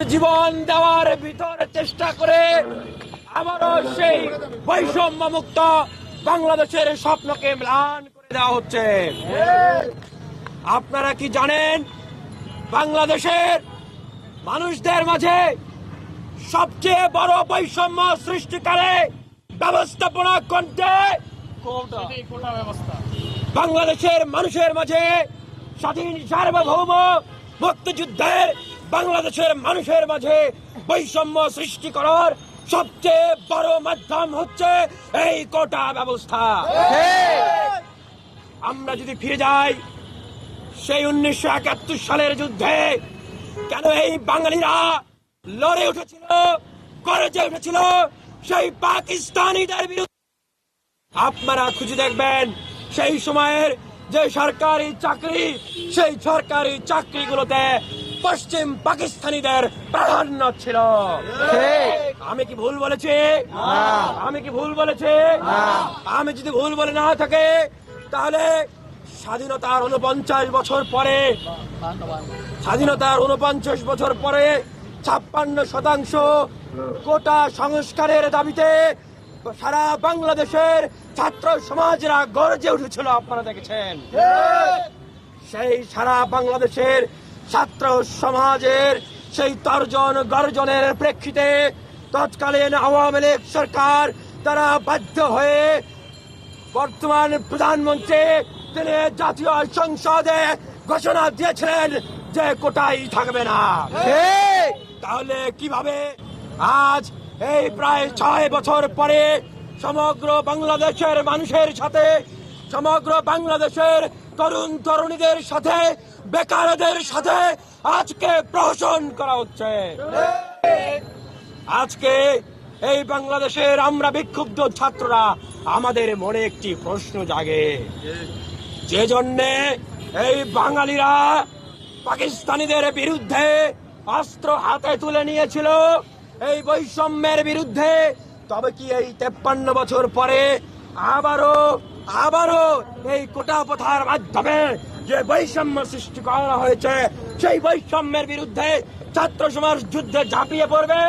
জীবন দেওয়ার ভিতরে চেষ্টা করে আবারও সেই বৈষম্য মুক্ত বাংলাদেশের স্বপ্নকে ম্লান করে দেওয়া হচ্ছে। আপনারা কি জানেন বাংলাদেশের মানুষদের মাঝে সবচেয়ে বড় বৈষম্য সৃষ্টিকারে ব্যবস্থাপনা করতে বাংলাদেশের মানুষের মাঝে স্বাধীন সার্বভৌম মুক্তিযুদ্ধের বাংলাদেশের মানুষের মাঝে বৈষম্য সৃষ্টি করার সবচেয়ে বড় মাধ্যম হচ্ছে এই কোটা ব্যবস্থা। আমরা যদি ফিরে যাই, সেই উনিশশো একাত্তর সালের যুদ্ধে কেন এই বাঙালিরা লড়ে উঠেছিল করেছে উঠেছিল? সেই পাকিস্তানিদের বিরুদ্ধে। আপনারা খুঁজে দেখবেন, সেই সময়ের যে সরকারি চাকরি, সেই সরকারি চাকরিগুলোতে পশ্চিম পাকিস্তানিদের প্রাধান্য ছিল। আমি কি ভুল বলেছি? আমি কি ভুল বলেছি? আমি যদি ভুল বলে না থাকে তাহলে স্বাধীনতার উনপঞ্চাশ বছর পরে স্বাধীনতার উনপঞ্চাশ বছর পরে ছাপ্পান্ন শতাংশ কোটা সংস্কারের দাবিতে সারা বাংলাদেশের ছাত্র সমাজরা গর্জে উঠেছিল আপনারা দেখেছেন? সেই সারা বাংলাদেশের ছাত্র সমাজের সেই তর্জন গর্জনের প্রেক্ষিতে তৎকালীন আওয়ামী লীগ সরকার তারা বাধ্য হয়ে বর্তমান প্রধানমন্ত্রী তিনি জাতীয় সংসদে ঘোষণা দিয়েছিলেন যে কোটাই থাকবে না। তাহলে কীভাবে? আজ এই প্রায় ছয় বছর পরে সমগ্র বাংলাদেশের মানুষের সাথে সমগ্র বাংলাদেশের তরুণ তরুণীদের সাথে, বেকারদের সাথে আজকে প্রহসন করা হচ্ছে। আজকে এই বাংলাদেশের আমরা বিক্ষুব্ধ ছাত্ররা আমাদের মনে একটি প্রশ্ন জাগে। যে জন্যে এই বাঙালিরা পাকিস্তানিদের বিরুদ্ধে অস্ত্র হাতে তুলে নিয়েছিল এই বৈষম্যের বিরুদ্ধে, তবে কি এই তেপ্পান্ন বছর পরে আবারও আবারও এই কোটা প্রথার মাধ্যমে যে বৈষম্য সৃষ্টি করা হয়েছে, সেই বৈষম্যের বিরুদ্ধে ছাত্র সমাজ যুদ্ধে ঝাঁপিয়ে পড়বে।